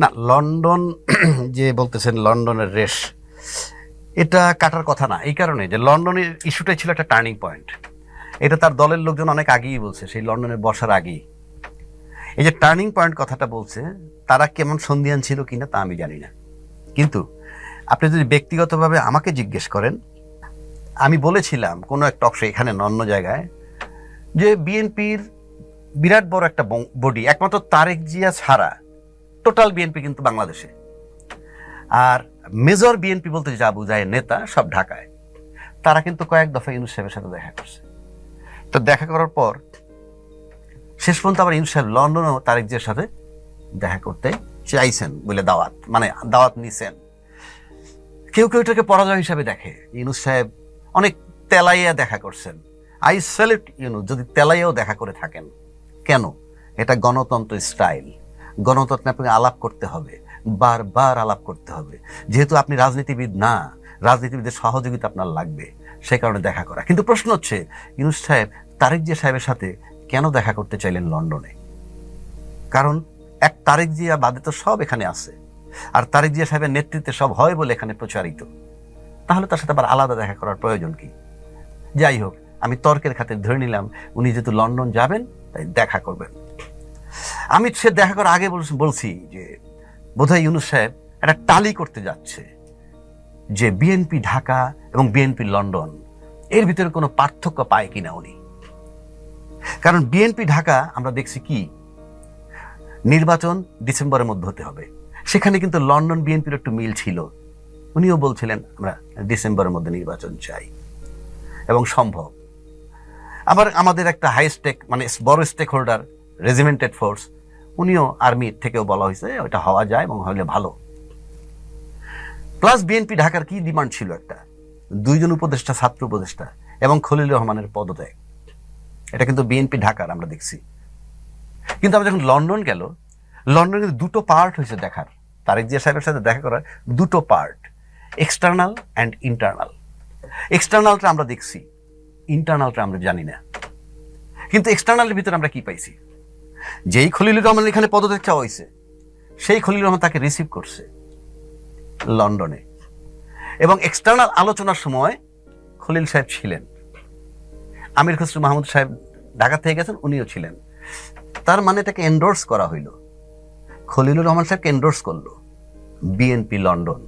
না, লন্ডন, যে বলতেছেন লন্ডনের রেশ, এটা কাটার কথা না, এই কারণে যে লন্ডনের ইস্যুটাই ছিল একটা টার্নিং পয়েন্ট। এটা তার দলের লোকজন অনেক আগেই বলছে, সেই লন্ডনে বসার আগেই। এই যে টার্নিং পয়েন্ট কথাটা বলছে, তারা কেমন সন্ধিয়ান ছিল কিনা তা আমি জানি না। কিন্তু আপনি যদি ব্যক্তিগতভাবে আমাকে জিজ্ঞেস করেন, আমি বলেছিলাম কোনো একটা অংশে এখানে অন্য জায়গায়, যে বিএনপির বিরাট বড় একটা বডি একমাত্র তারেক জিয়া ছাড়া টোটাল বিএনপি কিন্তু বাংলাদেশে। আর মেজর বিএনপি বলতে যা বোঝায় নেতা, সব ঢাকায়। তারা কিন্তু কয়েক দফা ইউনুস সাহেবের সাথে দেখা করছে। তো দেখা করার পর, শেষ পর্যন্ত আবার ইউনুস সাহেব লন্ডনেও তারেক জিয়ার সাথে দেখা করতে চাইছেন বলে দাওয়াত মানে দাওয়াত নিছেন। কেউ কেউ এটাকে পরাজয় হিসাবে দেখে। ইউনুস সাহেব অনেক তেলাইয়া দেখা করছেন। আই সেলেক্ট ইউনুস যদি তেলাইয়াও দেখা করে থাকেন। কেন? এটা গণতন্ত্র স্টাইল। গণতন্ত্রে আপনাকে আলাপ করতে হবে, বারবার আলাপ করতে হবে। যেহেতু আপনি রাজনীতিবিদ না রাজনীতিবিদের সহযোগিতা আপনার লাগবে, সে কারণে দেখা করা। কিন্তু প্রশ্ন হচ্ছে, ইউনুস সাহেব, তারেক জিয়া সাহেবের সাথে কেন দেখা করতে চাইলেন লন্ডনে? কারণ এক তারেক জিয়া বাদে তো সব এখানে আছে। আর তারেক জিয়া সাহেবের নেতৃত্বে সব হয় বলে এখানে প্রচারিত। তাহলে তার সাথে আবার আলাদা দেখা করার প্রয়োজন কি? যাই হোক, আমি তর্কের খাতে ধরে নিলাম, উনি যেহেতু লন্ডন যাবেন, তাই দেখা করবেন। আমি সে দেখা করার আগে বলছি- বলছি যে, বোধহয় ইউনুস সাহেব একটা টালি করতে যাচ্ছে যে বিএনপি ঢাকা এবং বিএনপি লন্ডন, এর ভিতরে কোনো পার্থক্য পায় কিনা উনি। কারণ বিএনপি ঢাকা আমরা দেখছি কি? নির্বাচন ডিসেম্বরের মধ্যে হতে হবে। সেখানে কিন্তু লন্ডন বিএনপির একটু মিল ছিল। উনিও বলছিলেন, আমরা ডিসেম্বরের মধ্যে নির্বাচন চাই। এবং সম্ভব। আবার আমাদের একটা হাই স্টেক মানে বড় স্টেক হোল্ডার রেজিমেন্টেড ফোর্স উনিও আর্মির থেকেও বলা হয়েছে ওটা হওয়া যায় এবং হলে ভালো। প্লাস বিএনপি ঢাকার কি ডিমান্ড ছিল একটা? দুইজন উপদেষ্টা, ছাত্র উপদেষ্টা এবং খলিল রহমানের পদত্যাগ। এটা কিন্তু বিএনপি ঢাকার, আমরা দেখছি। কিন্তু আমরা যখন লন্ডন গেল, লন্ডনে কিন্তু দুটো পার্ট হয়েছে দেখার। তারেক জিয়া সাহেবের সাথে দেখা করার দুটো পার্ট এক্সটার্নাল অ্যান্ড ইন্টারনাল এক্সটার্নালটা আমরা দেখছি ইন্টারনালটা আমরা জানি না। কিন্তু এক্সটার্নালের ভিতরে আমরা কি পাইছি? যেই খলিলুর রহমান এখানে পদত্যাগ হয়েছে, সেই খলিলুর রহমান তাকে রিসিভ করছে লন্ডনে। এবং এক্সটার্নাল আলোচনার সময় খলিল সাহেব ছিলেন। আমির খসরু মাহমুদ সাহেব ঢাকা থেকে গেছেন, উনিও ছিলেন। তার মানে এটাকে এন্ডোর্স করা হইল। খলিলুর রহমান সাহেবকে এন্ডোর্স করল বিএনপি লন্ডন।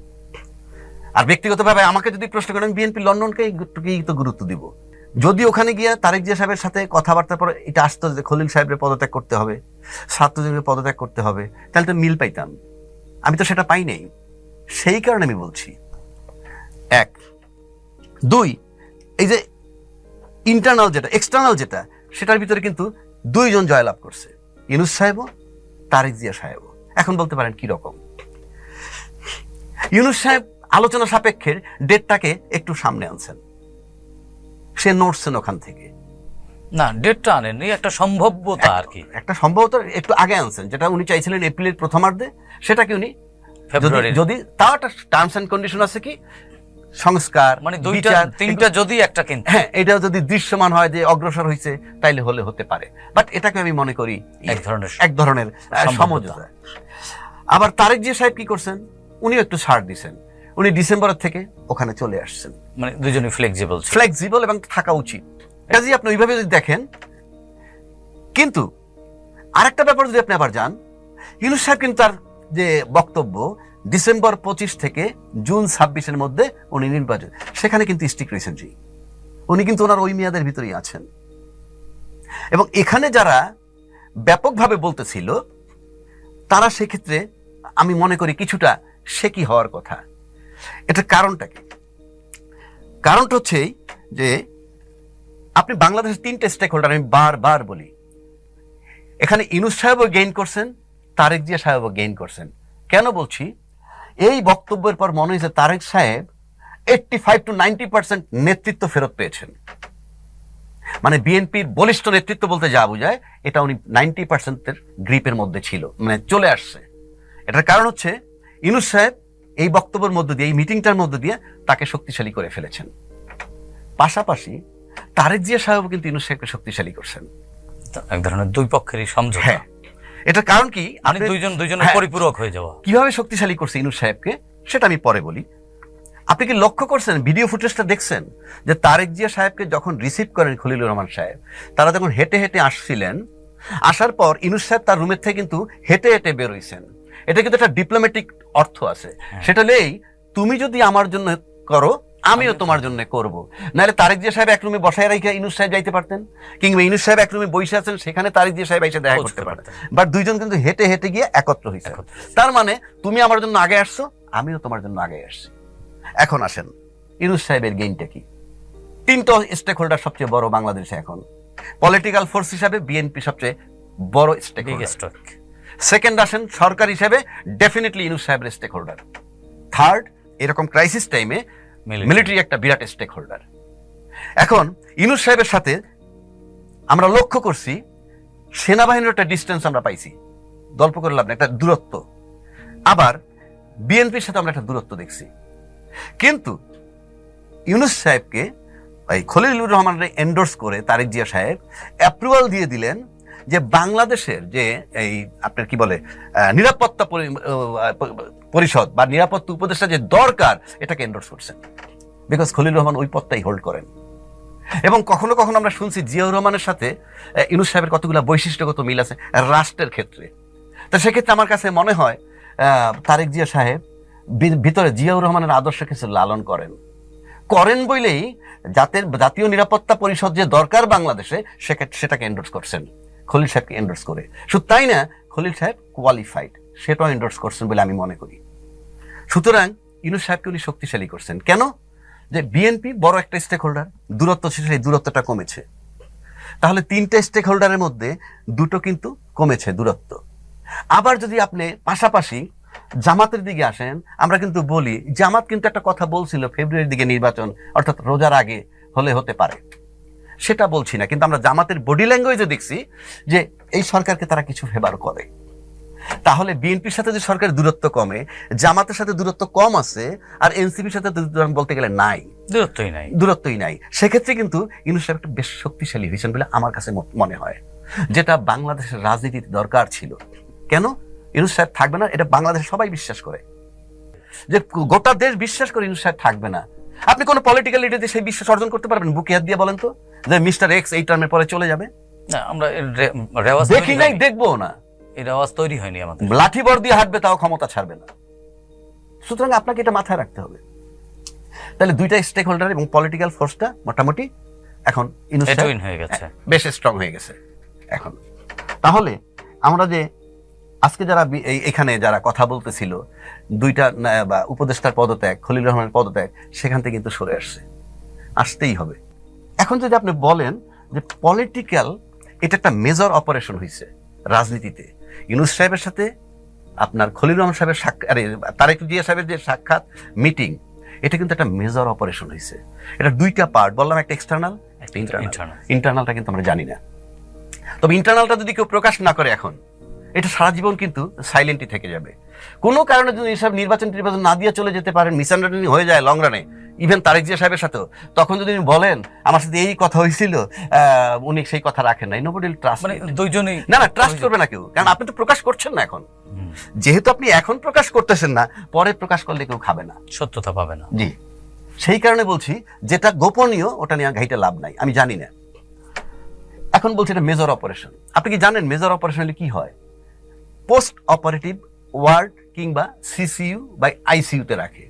আর ব্যক্তিগতভাবে আমাকে যদি প্রশ্ন করেন বিএনপি লন্ডনকে একটুকেই তো গুরুত্ব দিব? যদি ওখানে গিয়ে তারেক জিয়া সাহেবের সাথে কথাবার্তার পর এটা আসতো যে খলিল সাহেবের পদত্যাগ করতে হবে ছাত্রজীবীর পদত্যাগ করতে হবে, তাহলে তো মিল পাইতাম। আমি তো সেটা পাই নাই। সেই কারণে আমি বলছি। এক। দুই, এই যে ইন্টারনাল যেটা এক্সটার্নাল যেটা, সেটার ভিতরে কিন্তু দুইজন জয়লাভ করছে ইনুস সাহেবও, তারেক জিয়া সাহেবও। এখন বলতে পারেন কি রকম? ইউনুস সাহেব আলোচনা সাপেক্ষের ডেটটাকে একটু সামনে আনছেন। সে নড়ছেন ওখান থেকে। না ডেটটা আনেননি একটা সম্ভাব্যতা আর কি। একটা সম্ভবত একটু আগে আনছেন যেটা উনি চাইছিলেন এপ্রিলের প্রথমার্ধে। সেটাকে উনি যদি- তাও একটা টার্মস অ্যান্ড কন্ডিশন আছে কি? সংস্কার মানে দুইটা তিনটা যদি একটা কিন্তু। হ্যাঁ এটা যদি দৃশ্যমান হয় যে অগ্রসর হয়েছে তাইলে হলে হতে পারে। বাট এটাকে আমি মনে করি এক ধরনের এক ধরনের সমঝোতা। আবার তারেক জিয়া সাহেব কি করছেন? উনিও একটু ছাড় দিছেন। উনি ডিসেম্বরের থেকে ওখানে চলে আসছেন। মানে দুজনই ফ্লেক্সিবল ফ্লেক্সিবল এবং থাকা উচিত। কাজে আপনি ওইভাবে যদি দেখেন কিন্তু আরেকটা ব্যাপার যদি আপনি আবার যান ইউনুস সাহেব কিন্তু তার যে বক্তব্য ডিসেম্বর পঁচিশ থেকে জুন ছাব্বিশের মধ্যে উনি নির্বাচন সেখানে কিন্তু স্টিক রিসেন্টলি উনি কিন্তু ওনার ওই মেয়াদের ভিতরেই আছেন। এবং এখানে যারা ব্যাপকভাবে বলতেছিল তারা সেক্ষেত্রে আমি মনে করি কিছুটা সে কি হওয়ার কথা। এটার কারণটা কি? কারণটা হচ্ছে যে আপনি বাংলাদেশের তিনটে স্টেক হোল্ডার আমি বারবার বলি। এখানে ইনুস সাহেবও গেইন করছেন, তারেক জিয়া সাহেবও গেইন করছেন। কেন বলছি? এই বক্তব্যের পর মনে হয়েছে তারেক সাহেব eighty five to ninety percent নেতৃত্ব ফেরত পেয়েছেন। মানে বিএনপির বলিষ্ঠ নেতৃত্ব বলতে যা বোঝায়, এটা উনি নাইনটি পার্সেন্টের গ্রিপের মধ্যে ছিল মানে চলে আসছে। এটার কারণ হচ্ছে ইনুস সাহেব এই বক্তব্যের মধ্য দিয়ে এই মিটিংটার মধ্য দিয়ে তাকে শক্তিশালী করে ফেলেছেন। পাশাপাশি তারেক জিয়া সাহেব কিন্তু সাহেবকে শক্তিশালী করছেন। এক ধরনের দুই পক্ষেরই সমঝোতা। হ্যাঁ। এটার কারণ কি? মানে আপনি- দুইজন দুইজনের হ্যাঁ, পরিপূরক হয়ে যাওয়া। কীভাবে শক্তিশালী করছে ইনুস সাহেবকে সেটা আমি পরে বলি। আপনি কি লক্ষ্য করছেন ভিডিও ফুটেজটা দেখছেন যে তারেক জিয়া সাহেবকে যখন রিসিভ করেন খলিলুর রহমান সাহেব তারা যখন হেঁটে হেঁটে আসছিলেন আসার পর ইনুস সাহেব তার রুমের থেকে কিন্তু হেঁটে হেঁটে বেরোইছেন এটা কিন্তু একটা ডিপ্লোম্যাটিক অর্থ আছে। সেটা নেই তুমি যদি আমার জন্য করো আমিও তোমার জন্য করব। নাহলে তারেক জিয়া সাহেব এক রুমে বসায় রেখে ইনুস সাহেব যাইতে পারতেন কিংবা ইনুস সাহেব এক রুমে বসে আছেন সেখানে তারেক জিয়া সাহেব এসে দেখা করতে পারতেন। বাট দুইজন কিন্তু হেঁটে হেঁটে গিয়ে একত্র হয়েছে তার মানে তুমি আমার জন্য আগে আসছো আমিও তোমার জন্য আগে আসছি। এখন আসেন ইনুস সাহেবের গেইনটা কি? তিনটা স্টেক হোল্ডার সবচেয়ে বড় বাংলাদেশে এখন। পলিটিক্যাল ফোর্স হিসাবে বিএনপি সবচেয়ে বড় স্টেক বিগেস্ট সেকেন্ড আসেন সরকার হিসেবে ডেফিনেটলি ইনুস সাহেবের স্টেক হোল্ডার থার্ড এরকম ক্রাইসিস টাইমে মিলিটারি একটা বিরাট স্টেক হোল্ডার এখন ইনুস সাহেবের সাথে আমরা লক্ষ্য করছি সেনাবাহিনীর একটা ডিস্টেন্স আমরা পাইছি। গল্প করে লাভ একটা দূরত্ব। আবার বিএনপির সাথে আমরা একটা দূরত্ব দেখছি। কিন্তু ইউনুস সাহেবকে এই খলিলুর রহমানের এন্ডোর্স করে তারেক জিয়া সাহেব অ্যাপ্রুভাল দিয়ে দিলেন যে বাংলাদেশের যে এই আপনার কি বলে নিরাপত্তা পরিষদ বা নিরাপত্তা উপদেষ্টা যে দরকার এটাকে এন্ডোর্স করছেন। বিকজ খলিল রহমান ওই পদটাই হোল্ড করেন। এবং কখনো কখনো আমরা শুনছি জিয়াউর রহমানের সাথে আহ, ইউনুস সাহেবের কতগুলো বৈশিষ্ট্যগত মিল আছে রাষ্ট্রের ক্ষেত্রে। তো সেক্ষেত্রে আমার কাছে মনে হয় তারেক জিয়া সাহেব ভিতরে জিয়াউর রহমানের আদর্শ কিছু লালন করেন। করেন বলেই জাতের জাতীয় নিরাপত্তা পরিষদ যে দরকার বাংলাদেশে সেটাকে এন্ডোর্স করছেন। খলিল সাহেবকে এন্ডোর্স করে। শুধু তাই না, খলিল সাহেব কোয়ালিফাইড সেটাও এন্ডোর্স করছেন বলে আমি মনে করি। সুতরাং ইউনুস সাহেবকে উনি শক্তিশালী করছেন। কেন? যে বিএনপি বড় একটা স্টেক হোল্ডার দূরত্ব ছিল সেই দূরত্বটা কমেছে। তাহলে তিনটে স্টেক হোল্ডারের মধ্যে দুটো কিন্তু কমেছে দূরত্ব। আবার যদি আপনি পাশাপাশি জামাতের দিকে আসেন, আমরা কিন্তু বলি, জামাত কিন্তু একটা কথা বলছিল ফেব্রুয়ারির দিকে নির্বাচন, অর্থাৎ রোজার আগে হলে হতে পারে। সেটা বলছি না কিন্তু আমরা জামাতের বডি ল্যাঙ্গুয়েজে দেখছি যে এই সরকারকে তারা কিছু ফেভার করে। তাহলে বিএনপির সাথে যে সরকারের দূরত্ব কমে জামাতের সাথে দূরত্ব কম আছে আর এনসিপির সাথে বলতে গেলে নাই। দূরত্বই নাই। দূরত্বই নাই। সেক্ষেত্রে কিন্তু ইউনুস সাহেব একটা বেশ শক্তিশালী হয়েছেন বলে আমার কাছে মনে হয় যেটা বাংলাদেশের রাজনীতিতে দরকার ছিল। কেন? ইউনুস সাহেব থাকবে না এটা বাংলাদেশে সবাই বিশ্বাস করে। যে গোটা দেশ বিশ্বাস করে ইউনুস সাহেব থাকবে না। আপনি কোনো পলিটিক্যাল লিডার দিয়ে সেই বিশ্বাস অর্জন করতে পারবেন বুকে হাত দিয়ে বলেন তো। মিস্টার এক্স এই টার্মের পরে চলে যাবে। না আমরা এর রেওয়াজ দেখি নাই দেখব না। এই রেওয়াজ তৈরি হয়নি আমাদের। লাঠি বর দিয়ে হাঁটবে তাও ক্ষমতা ছাড়বে না। সুতরাং আপনাকে এটা মাথায় রাখতে হবে। তাহলে দুইটা স্টেক হোল্ডার এবং পলিটিক্যাল ফোর্সটা মোটামুটি এখন ইউনুস হয়ে গেছে। বেশ স্ট্রং হয়ে গেছে এখন। তাহলে আমরা যে আজকে যারা এখানে যারা কথা বলতেছিল দুইটা বা উপদেষ্টার পদত্যাগ খলিল রহমানের পদত্যাগ সেখান থেকে কিন্তু সরে আসছে। আসতেই হবে। এখন যদি আপনি বলেন যে পলিটিক্যাল এটা একটা মেজর অপারেশন হয়েছে রাজনীতিতে। ইউনুস সাহেবের সাথে আপনার খলিল রহমান সাহেবের সাক্ষাৎ আরে তারেক জিয়া সাহেবের যে সাক্ষাৎ মিটিং এটা কিন্তু একটা মেজর অপারেশন হয়েছে এটা দুইটা পার্ট বললাম একটা এক্সটার্নাল একটা ইন্টারনাল ইন্টারনালটা কিন্তু আমরা জানি না। তবে ইন্টারনালটা যদি কেউ প্রকাশ না করে এখন এটা সারা জীবন কিন্তু সাইলেন্টই থেকে যাবে। কোনো কারণে যদি এসব নির্বাচন নির্বাচন না দিয়ে চলে যেতে পারেন মিসআন্ডারস্ট্যান্ডিং হয়ে যায় লং রানে ইভেন তারেক জিয়া সাহেবের সাথেও। তখন যদি বলেন আমার সাথে এই কথা হয়েছিল উনি সেই কথা রাখেন নাই। নোবডি ট্রাস্ট মানে দুইজনই না না ট্রাস্ট করবে না কেউ। কারণ আপনি তো প্রকাশ করছেন না এখন। যেহেতু আপনি এখন প্রকাশ করতেছেন না পরে প্রকাশ করলে কেউ খাবে না। সত্যতা পাবে না। জি। সেই কারণে বলছি যেটা গোপনীয় ওটা নিয়ে ঘাইটা লাভ নাই। আমি জানি না। এখন বলছি এটা মেজর অপারেশন আপনি কি জানেন মেজর অপারেশন কি হয়? পোস্ট অপারেটিভ ওয়ার্ড কিংবা সিসিইউ বা আইসিইউতে রাখে।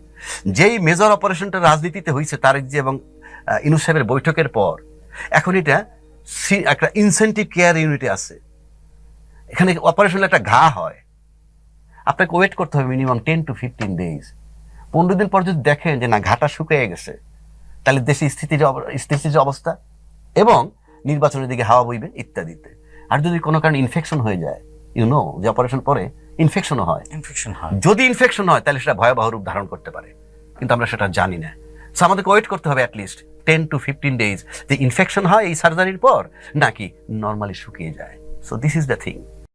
যেই মেজর অপারেশনটা রাজনীতিতে হয়েছে তারেক জি এবং ইনুস সাহেবের বৈঠকের পর, এখন এটা একটা ইনসেন্টিভ কেয়ার ইউনিটে আছে। এখানে অপারেশন একটা ঘা হয়। আপনাকে ওয়েট করতে হবে minimum ten to fifteen days পনেরো দিন পর যদি দেখেন যে না, ঘাটা শুকিয়ে গেছে, তাহলে দেশে স্থিতির স্থিতির অবস্থা এবং নির্বাচনের দিকে হাওয়া বইবে ইত্যাদিতে। আর যদি কোনো কারণে ইনফেকশন হয়ে যায় ইউ নো যে অপারেশন পরে ইনফেকশনও হয়। ইনফেকশন হয়। যদি ইনফেকশন হয় তাহলে সেটা ভয়াবহ রূপ ধারণ করতে পারে। কিন্তু আমরা সেটা জানি না। সো আমাদেরকে ওয়েট করতে হবে at least ten to fifteen days যে ইনফেকশন হয় এই সার্জারির পর নাকি নর্মালি শুকিয়ে যায়। So this is the thing